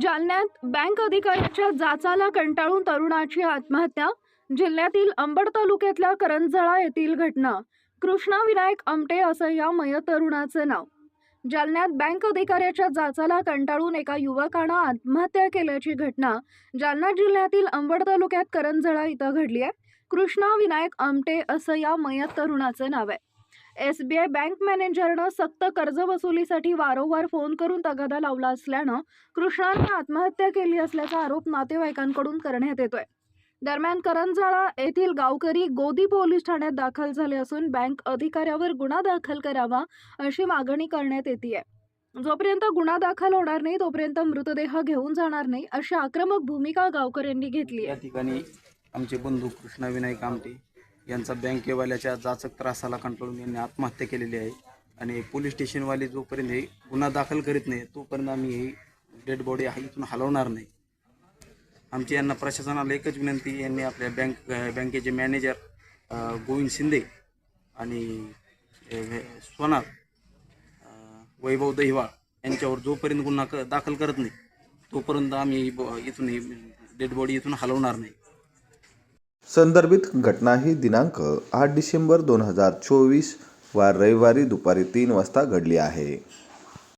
जालन्यात बँक अधिकाऱ्याच्या जाचाला कंटाळून तरुणाची आत्महत्या जिल्ह्यातील अंबड तालुक्यातल्या करंजळा येथील घटना. कृष्णा विनायक आमटे असं या मयत तरुणाचं नाव. जालन्यात बँक अधिकाऱ्याच्या जाचाला कंटाळून एका युवकानं आत्महत्या केल्याची घटना जालना जिल्ह्यातील अंबड तालुक्यात करंजळा इथं घडली आहे. कृष्णा विनायक आमटे असं या मयत तरुणाचं नाव आहे. एस बी आय बँक मॅनेजरनं सक्त कर्जवसुलीसाठी वारंवार फोन करून तगादा लावला असल्यानं कृष्णाने आत्महत्या केली असल्याचा आरोप नातेवाईकांकडून करण्यात येतोय. दरम्यान करंजाळा येथील गावकरी गोदी पोलीस ठाण्यात दाखल झाले असून बँक अधिकाऱ्यावर गुन्हा दाखल करावा अशी मागणी करण्यात येते जोपर्यंत गुन्हा दाखल होणार नाही तोपर्यंत मृतदेह घेऊन जाणार नाही अशी आक्रमक भूमिका गावकऱ्यांनी घेतली या आहे ठिकाणी आमचे बंधू कृष्णा विनायक आमटे यांचा बँकेवाल्याच्या जाचक त्रासाला कंटाळून यांनी आत्महत्या केलेली आहे. आणि पोलीस स्टेशनवाले जोपर्यंत हे गुन्हा दाखल करीत नाही तोपर्यंत आम्ही ही डेड बॉडी इथून हलवणार नाही. आमची यांना प्रशासनाला एकच विनंती यांनी आपल्या बँक बँकेचे मॅनेजर गोविंद शिंदे आणि सोनार वैभव दहिवाळ यांच्यावर जोपर्यंत गुन्हा क दाखल करत नाही तोपर्यंत आम्ही ब- इथून डेड बॉडी इथून हलवणार नाही. संदर्भित घटना ही दिनांक आठ डिसेंबर दोन हजार चोवीस वार रविवारी दुपारी तीन वाजता घडली आहे.